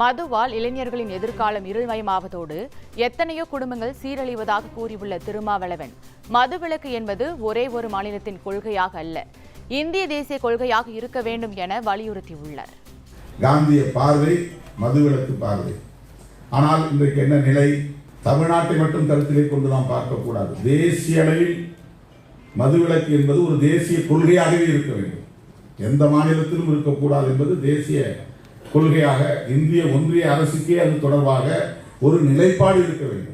மதுவால் இளைஞர்களின் எதிர்காலம் இருள்மயமாவதோடு எத்தனையோ குடும்பங்கள் சீரழிவதாக கூறியுள்ள திருமாவளவன் மதுவிலக்கு என்பது ஒரே ஒரு மாநிலத்தின் கொள்கையாக அல்ல இந்திய தேசிய கொள்கையாக இருக்க வேண்டும் என வலியுறுத்தியுள்ளார். காந்திய பார்வை மதுவிலக்கு பார்வை. ஆனால் இன்றைக்கு என்ன நிலை? தமிழ்நாட்டை மட்டும் கருத்திலே கொண்டு நாம் பார்க்கக்கூடாது. தேசிய அளவில் மதுவிலக்கு என்பது ஒரு தேசிய கொள்கையாகவே இருக்க வேண்டும். எந்த மாநிலத்திலும் இருக்கக்கூடாது என்பது தேசிய கொள்கையாக இந்திய ஒன்றிய அரசுக்கே அது தொடர்பாக ஒரு நிலைப்பாடு இருக்க வேண்டும்.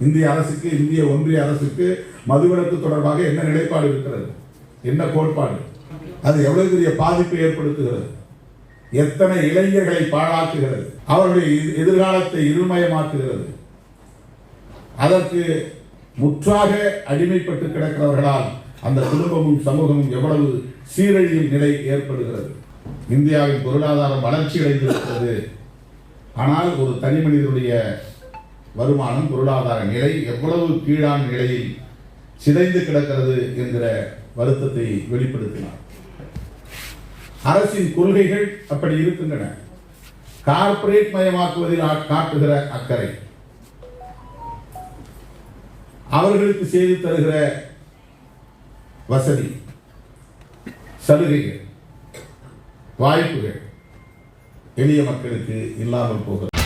இந்திய அரசுக்கு இந்திய ஒன்றிய அரசுக்கு மதுவிலக்கு தொடர்பாக என்ன நிலைப்பாடு இருக்கிறது? என்ன கோட்பாடு? அது எவ்வளவு பெரிய பாதிப்பை ஏற்படுத்துகிறது? எத்தனை இளைஞர்களை பாழாக்குகிறது? அவருடைய எதி- எதிர்காலத்தை இருமயமாக்குகிறது. அதற்கு முற்றாக அடிமைப்பட்டு கிடக்கிறவர்களால் அந்த குடும்பமும் சமூகமும் எவ்வளவு சீரழியும் நிலை ஏற்படுகிறது? இந்தியாவின் பொருளாதாரம் வளர்ச்சி அடைந்திருக்கிறது. ஆனால் ஒரு தனி மனிதனுடைய வருமானம் பொருளாதார நிலை எவ்வளவு கீழான நிலையில் சிதைந்து கிடக்கிறது என்கிற வருத்தத்தை வெளிப்படுத்தினார். அரசின் கொள்கைகள் அப்படி இருக்கின்றன. கார்ப்பரேட் மயமாக்குவதில் காட்டுகிற அக்கறை அவர்களுக்கு செய்து தருகிற வசதி சலுகைகள் வாய்ப்புகள். எளிய மக்களுக்கு இல்லாமல் போகிறது.